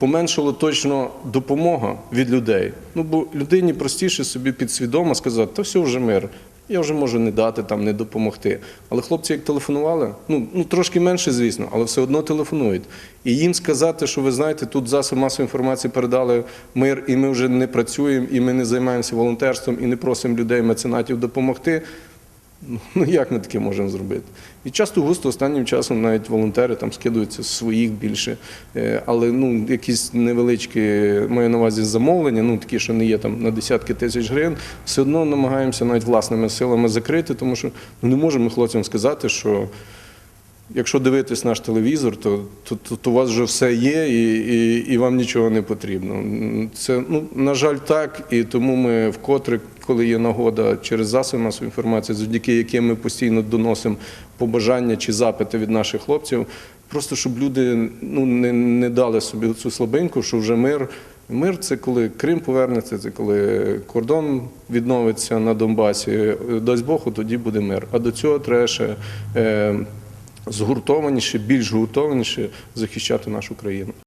Поменшила точно допомога від людей. Ну бо людині простіше собі підсвідомо сказати, та все вже мир. Я вже можу не дати там, не допомогти. Але хлопці, як телефонували, ну, ну трошки менше, звісно, але все одно телефонують. І їм сказати, що ви знаєте, тут засоб масової інформації передали мир, і ми вже не працюємо, і ми не займаємося волонтерством, і не просимо людей, меценатів допомогти. Ну як ми таке можемо зробити? І часто густо останнім часом навіть волонтери там скидуються з своїх більше, Е, але ну якісь невеличкі маю на увазі замовлення, ну такі, що не є там на десятки тисяч гривень, все одно намагаємося навіть власними силами закрити, тому що ну, не можемо хлопцям сказати, що. Якщо дивитись наш телевізор, то, то, то, то у вас вже все є і, і, і вам нічого не потрібно. Це, ну, на жаль, так, і тому ми вкотре, коли є нагода через засоби масової інформації, завдяки яким ми постійно доносимо побажання чи запити від наших хлопців, просто щоб люди ну, не, не дали собі цю слабинку, що вже мир. Мир це коли Крим повернеться, це коли кордон відновиться на Донбасі. Дасть Бог, от тоді буде мир. А до цього треба ще. Згуртованіше, більш згуртованіше захищати нашу країну.